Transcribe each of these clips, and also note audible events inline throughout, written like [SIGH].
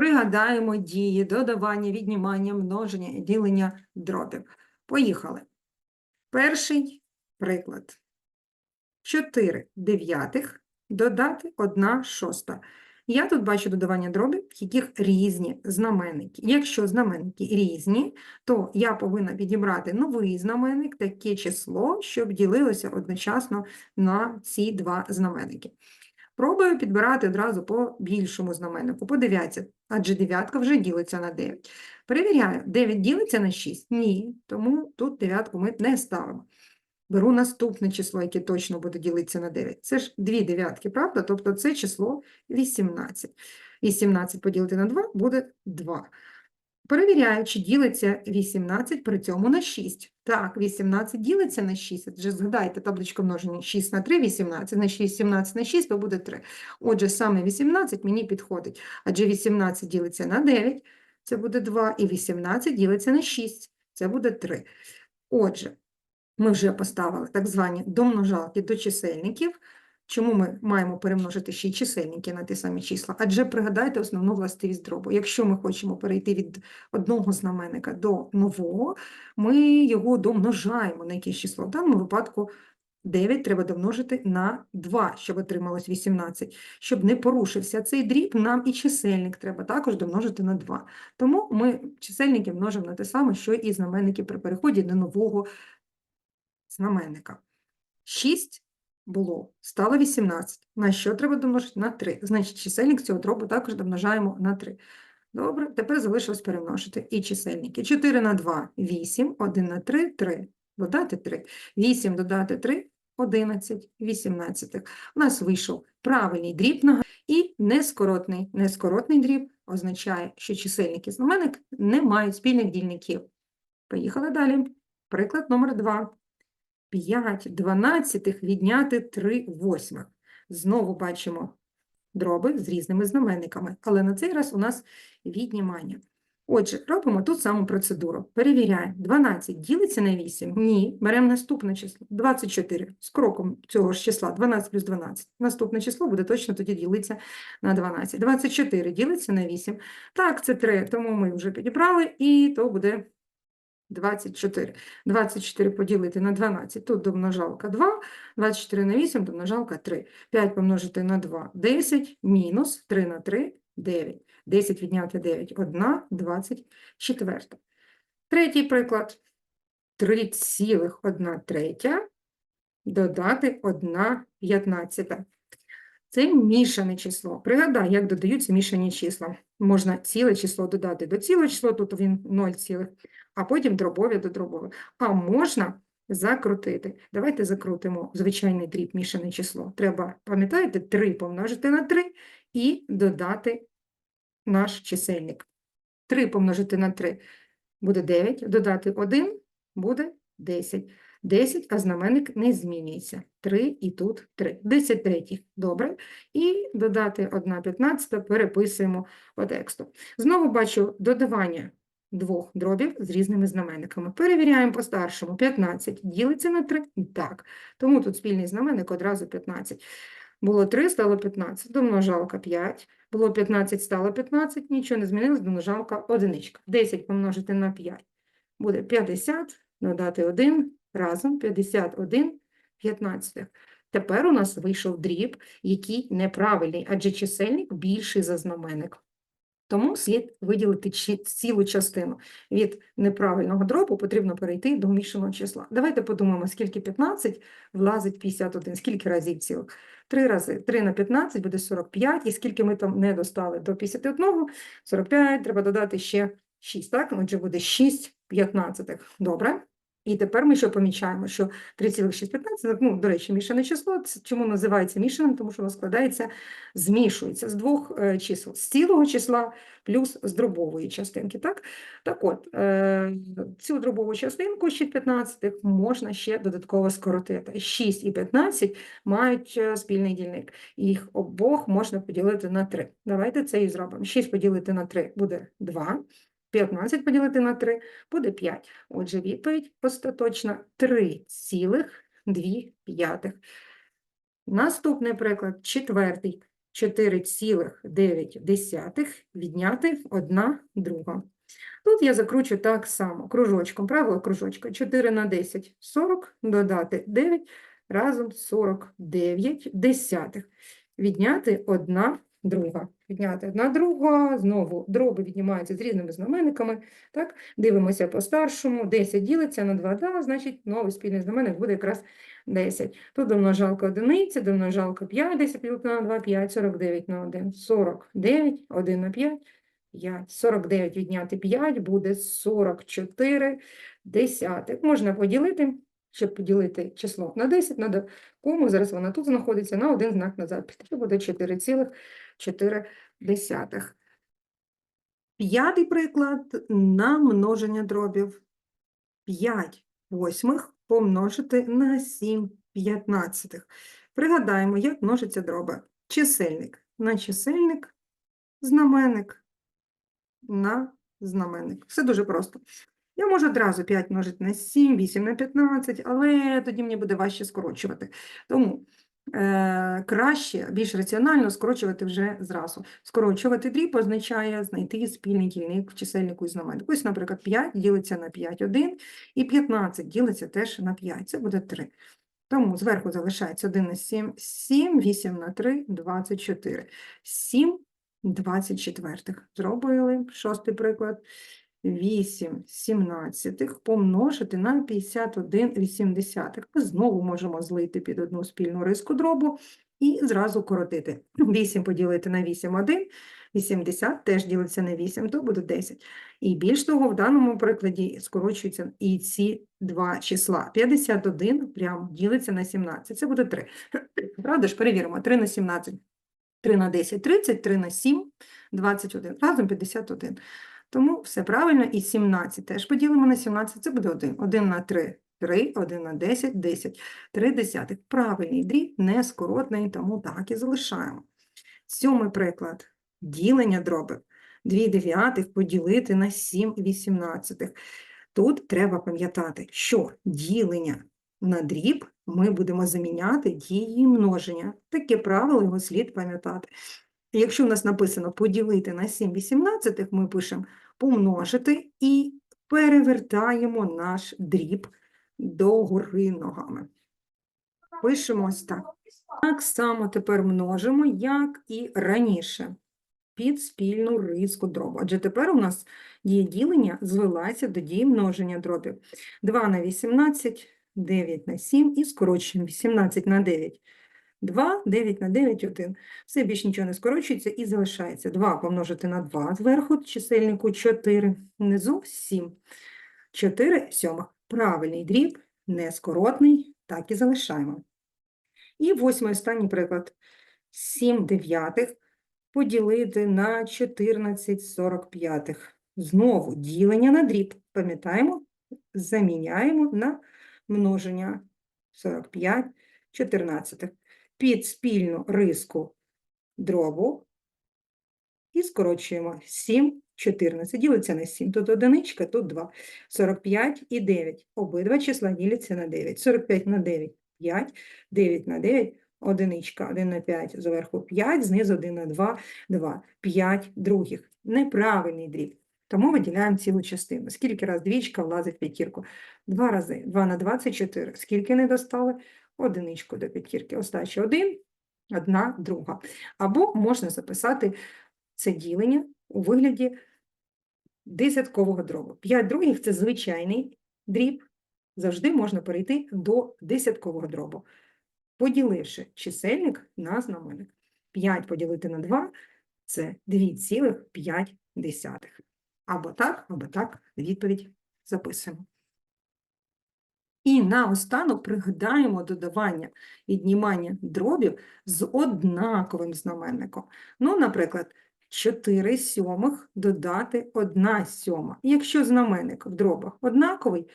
Пригадаємо дії, додавання, віднімання, множення ділення дробів. Поїхали. Перший приклад. 4 дев'ятих додати 1 шоста. Я тут бачу додавання дробів, в яких різні знаменники. Якщо знаменники різні, то я повинна підібрати новий знаменник, таке число, щоб ділилося одночасно на ці два знаменники. Пробую підбирати одразу по більшому знаменнику, по дев'ятці, адже дев'ятка вже ділиться на 9. Перевіряю, 9 ділиться на 6? Ні, тому тут дев'ятку ми не ставимо. Беру наступне число, яке точно буде ділитися на 9. Це ж дві дев'ятки, правда? Тобто це число 18. 18 поділити на 2 буде 2. Перевіряю, чи ділиться 18 при цьому на 6. Так, 18 ділиться на 6. Адже згадайте табличку множення 6 на 3, 18, на 6, 17 на 6, то буде 3. Отже, саме 18 мені підходить, адже 18 ділиться на 9, це буде 2, і 18 ділиться на 6, це буде 3. Отже, ми вже поставили так звані домножалки до чисельників. Чому ми маємо перемножити ще й чисельники на ті самі числа? Адже пригадайте основну властивість дробу. Якщо ми хочемо перейти від одного знаменника до нового, ми його домножаємо на якесь число. В даному випадку 9 треба домножити на 2, щоб отрималось 18. Щоб не порушився цей дріб, нам і чисельник треба також домножити на 2. Тому ми чисельники множимо на те саме, що і знаменники при переході до нового знаменника. 6 було, стало 18. На що треба домножити? На 3. Значить, чисельник цього дробу також домножаємо на 3. Добре, тепер залишилось перемножити і чисельники. 4 на 2 – 8, 1 на 3 – 3. Додати 3. 8 додати 3 – 11, 18. У нас вийшов правильний дріб на і нескоротний. Нескоротний дріб означає, що чисельник і знаменник не мають спільних дільників. Поїхали далі. Приклад номер 2. 5 дванадцятих відняти 3 восьмих. Знову бачимо дроби з різними знаменниками, але на цей раз у нас віднімання. Отже, робимо ту саму процедуру. Перевіряємо. 12 ділиться на 8? Ні. Беремо наступне число. 24. З кроком цього ж числа. 12 плюс 12. Наступне число буде точно тоді ділитися на 12. 24 ділиться на 8. Так, це 3, тому ми вже підібрали, і то буде 24. 24 поділити на 12, тут домножалка 2, 24 на 8, домножалка 3. 5 помножити на 2 – 10, мінус 3 на 3 – 9. 10 відняти 9 – 1, 24. Третій приклад. 3,1 третя додати 1 п'ятнадцята. Це мішане число. Пригадай, як додаються мішані числа. Можна ціле число додати до цілого числа, тут він 0 цілих, а потім дробові до дробових. А можна закрутити. Давайте закрутимо звичайний дріб, мішане число. Треба, пам'ятаєте, 3 помножити на 3 і додати наш чисельник. 3 помножити на 3 буде 9, додати 1 буде 10. 10, а знаменник не змінюється. 3 і тут 3. 10 третіх. Добре. І додати 1 15 переписуємо по тексту. Знову бачу додавання двох дробів з різними знаменниками. Перевіряємо по старшому. 15 ділиться на 3? Так. Тому тут спільний знаменник одразу 15. Було 3, стало 15. Домножалка 5. Було 15, стало 15. Нічого не змінилось, домножалка одиничка. 10 помножити на 5. Буде 50, додати 1, разом 51 15. Тепер у нас вийшов дріб, який неправильний, адже чисельник більший за знаменник. Тому слід виділити цілу частину. Від неправильного дробу потрібно перейти до мішаного числа. Давайте подумаємо, скільки 15 влазить 51, скільки разів цілих? Три рази. 3 на 15 буде 45, і скільки ми там не достали до 51, 45, треба додати ще 6, так? Отже, буде 6 п'ятнадцятих. Добре. І тепер ми що помічаємо, що 3,615, ну, до речі, мішане число, це чому називається мішаним? Тому що воно складається, змішується з двох е, чисел, з цілого числа плюс з дробової частинки, так? Так от, е, цю дробову частинку 6 15 можна ще додатково скоротити. 6 і 15 мають е, спільний дільник, їх обох можна поділити на 3. Давайте це і зробимо. 6 поділити на 3 буде 2, 15 поділити на 3 буде 5. Отже, відповідь остаточна 3,2. Наступний приклад, четвертий. 4,9 відняти 1 друга. Тут я закручу так само, кружочком, правило кружочка. 4 на 10 – 40, додати 9, разом 49 десятих. Відняти 1 друга. Відняти 1 друга, знову дроби віднімаються з різними знаменниками. Так, дивимося по старшому, 10 ділиться на 2, да, значить новий спільний знаменник буде якраз 10. Тут домножалка одиниця, домножалка 5, 10 поділити на 2, 5, 49 на 1, 49, 1 на 5, 5. 49 відняти 5 буде 44 десятих. Можна поділити, щоб поділити число на 10, надо кому, зараз вона тут знаходиться, на один знак назад піти. Буде 4,4. П'ятий приклад на множення дробів. 5 восьмих помножити на 7 п'ятнадцятих. Пригадаємо, як множиться дроби. Чисельник на чисельник, знаменник на знаменник. Все дуже просто. Я можу одразу 5 множити на 7, 8 на 15, але тоді мені буде важче скорочувати. Тому е, краще, більш раціонально скорочувати вже зразу. Скорочувати дріб означає знайти спільний дільник в чисельнику і знаменнику. Ось, наприклад, 5 ділиться на 5, 1, і 15 ділиться теж на 5, це буде 3. Тому зверху залишається 1 на 7, 7, 8 на 3, 24. 7 24. Зробили шостий приклад. 8 сімнадцятих помножити на 51 вісімдесятих. Ми знову можемо злити під одну спільну риску дробу і зразу коротити. [CLEARS THROAT] 8 поділити на 8 – 1, 80 теж ділиться на 8, то буде 10. І більш того, в даному прикладі скорочуються і ці два числа. 51 прям ділиться на 17, це буде 3. [CLEARS THROAT] Правда ж, перевіримо, 3 на 17, 3 на 10 – 30, 3 на 7 – 21, разом 51. Тому все правильно, і 17 теж поділимо на 17, це буде 1. 1 на 3 – 3, 1 на 10 – 10. 3 десятих. Правильний дріб, не скоротний, тому так і залишаємо. Сьомий приклад. Ділення дробів. 2 дев'ятих поділити на 7 вісімнадцятих. Тут треба пам'ятати, що ділення на дріб ми будемо заміняти дією множення. Таке правило його слід пам'ятати. Якщо в нас написано поділити на 7 вісімнадцятих, ми пишемо помножити і перевертаємо наш дріб догори ногами. Пишемо ось так. Так само тепер множимо, як і раніше, під спільну риску дробу. Адже тепер у нас дія ділення звелася до дії множення дробів. 2 на 18, 9 на 7 і скорочуємо 18 на 9. 2, 9 на 9, 1. Все, більше нічого не скорочується і залишається. 2 помножити на 2 зверху, чисельнику 4, внизу 7. 4 сьомих. Правильний дріб, нескоротний, так і залишаємо. І восьмий останній приклад. 7 дев'ятих поділити на 14 45. Знову ділення на дріб. Пам'ятаємо, заміняємо на множення 45 14 під спільну риску дробу і скорочуємо 7, 14. Ділиться на 7. Тут одиничка, тут 2. 45 і 9. Обидва числа діляться на 9. 45 на 9 – 5. 9 на 9 – одиничка. 1 на 5 зверху 5, знизу 1 на 2 – 2. 5 других. Неправильний дріб. Тому виділяємо цілу частину. Скільки раз двічка влазить в п'ятірку? Два рази. 2 на 24. Скільки не достали? Одиничку до п'ятірки. Остача 1, одна друга. Або можна записати це ділення у вигляді десяткового дробу. 5 других – це звичайний дріб. Завжди можна перейти до десяткового дробу, поділивши чисельник на знаменник. 5 поділити на 2 – це 2,5. Або так, або так, відповідь записуємо. І наостанок пригадаємо додавання, віднімання дробів з однаковим знаменником. Ну, наприклад, 4 сьомих додати 1 сьома. Якщо знаменник в дробах однаковий,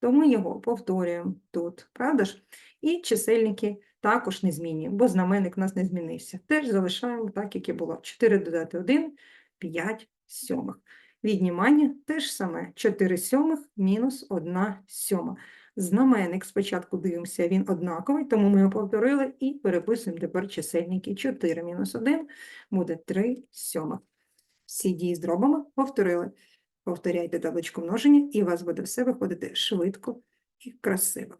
то ми його повторюємо тут, правда ж? І чисельники також не змінюємо, бо знаменник у нас не змінився. Теж залишаємо так, як і було. 4 додати 1 – 5 сьомих. Віднімання теж саме 4 сьомих мінус 1 сьома. Знаменник спочатку дивимося, він однаковий, тому ми його повторили і переписуємо тепер чисельники. 4 мінус 1 буде 3 сьомих. Всі дії з дробами повторили. Повторяйте табличку множення, і у вас буде все виходити швидко і красиво.